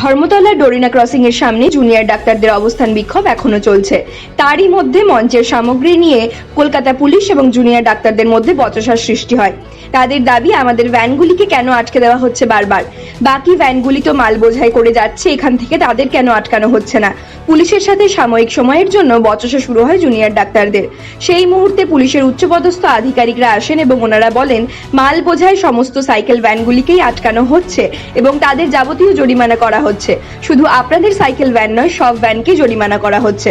Dharmatala ডোরিনা crossing এর সামনে junior ডাক্তারদের অবস্থান বিক্ষোভ এখনও চলছে। তারই মধ্যে মঞ্চের সামগ্রী নিয়ে কলকাতা পুলিশ এবং জুনিয়র ডাক্তারদের মধ্যে বচসার সৃষ্টি হয়। তাদের দাবি, আমাদের ভ্যানগুলিকে কেন আটকে দেওয়া হচ্ছে বারবার? বাকি ভ্যানগুলি তো মাল বোঝাই করে যাচ্ছে, এখান থেকে তাদের কেন আটকানো হচ্ছে না? পুলিশের সাথে সাময়িক সময়ের জন্য বচসা শুরু হয় জুনিয়র ডাক্তারদের। সেই মুহূর্তে পুলিশের উচ্চপদস্থ আধিকারিকরা আসেন এবং ওনারা বলেন, মাল বোঝাই সমস্ত সাইকেল ভ্যানগুলিকেই আটকানো হচ্ছে এবং তাদের যাবতীয় জরিমানা করা হচ্ছে। শুধু আপনাদের সাইকেল ভ্যান নয়, সব ভ্যানকে জরিমানা করা হচ্ছে।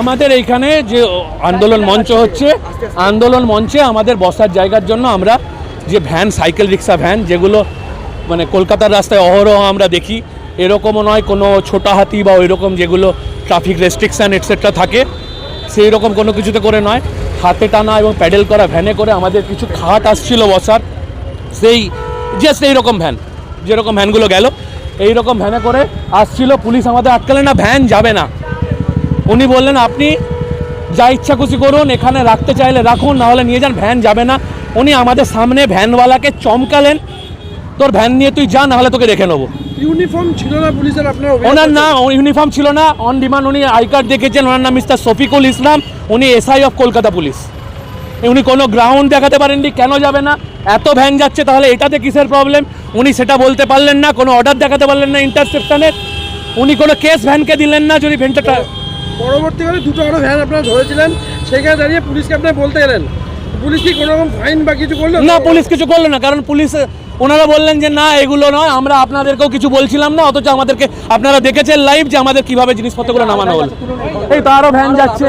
আমাদের এইখানে যে আন্দোলন মঞ্চ হচ্ছে, আন্দোলন মঞ্চে আমাদের বসার জায়গার জন্য আমরা যে ভ্যান সাইকেল রিক্সা ভ্যান যেগুলো মানে কলকাতার রাস্তায় অহরহ আমরা দেখি, এরকমও নয়, কোনো ছোটা হাতি বা ওই রকম যেগুলো ট্রাফিক রেস্ট্রিকশান এটসেট্রা থাকে সেই রকম কোনো কিছুতে করে নয়। হাতে টানা এবং প্যাডেল করা ভ্যানে করে আমাদের কিছু খাট আসছিল বসার, সেই জাস্ট এইরকম ভ্যান যেরকম ভ্যানগুলো গেল এইরকম ভ্যানে করে আসছিল পুলিশ আমাদের আটকালে না ভ্যান যাবে না। উনি বললেন আপনি যা ইচ্ছা খুশি করুন এখানে রাখতে চাইলে রাখুন নাহলে নিয়ে যান ভ্যান যাবে না। উনি আমাদের সামনে ভ্যানওয়ালাকে চমকালেন। তোর ভ্যান নিয়ে তুই যা নাহলে তোকে রেখে নেব। ইউনিফর্ম ছিল না পুলিশের আপনার ওনার নাম ইউনিফর্ম ছিল না। অন ডিমান্ড উনি আই কার্ড দেখেছেন ওনার নাম মিস্টার শফিকুল ইসলাম। উনি এসআই অফ কলকাতা পুলিশ। উনি কোনো গ্রাউন্ড দেখাতে পারেননি কেন যাবে না? এত ভ্যান যাচ্ছে তাহলে এটাতে কিসের প্রবলেম উনি সেটা বলতে পারলেন না কোনো অর্ডার দেখাতে পারলেন না ইন্টারসেপশনের উনি কোনো কেস ভ্যানকে দিলেন না যদি ভ্যানটা পরবর্তীকালে দুটো আরও ভ্যান আপনারা ধরেছিলেন সেখানে দাঁড়িয়ে পুলিশকে আপনারা বলতে গেলেন। পুলিশ কি কোনো রকম ফাইন বা কিছু করল? না পুলিশ কিছু করল না কারণ পুলিশ ওনারা বললেন যে না এগুলো নয় আমরা আপনাদেরকেও কিছু বলছিলাম না অথচ আমাদেরকে আপনারা দেখেছেন লাইভ যে আমাদের কীভাবে জিনিসপত্রগুলো নামানো হলো। এই তো আরও ভ্যান যাচ্ছে।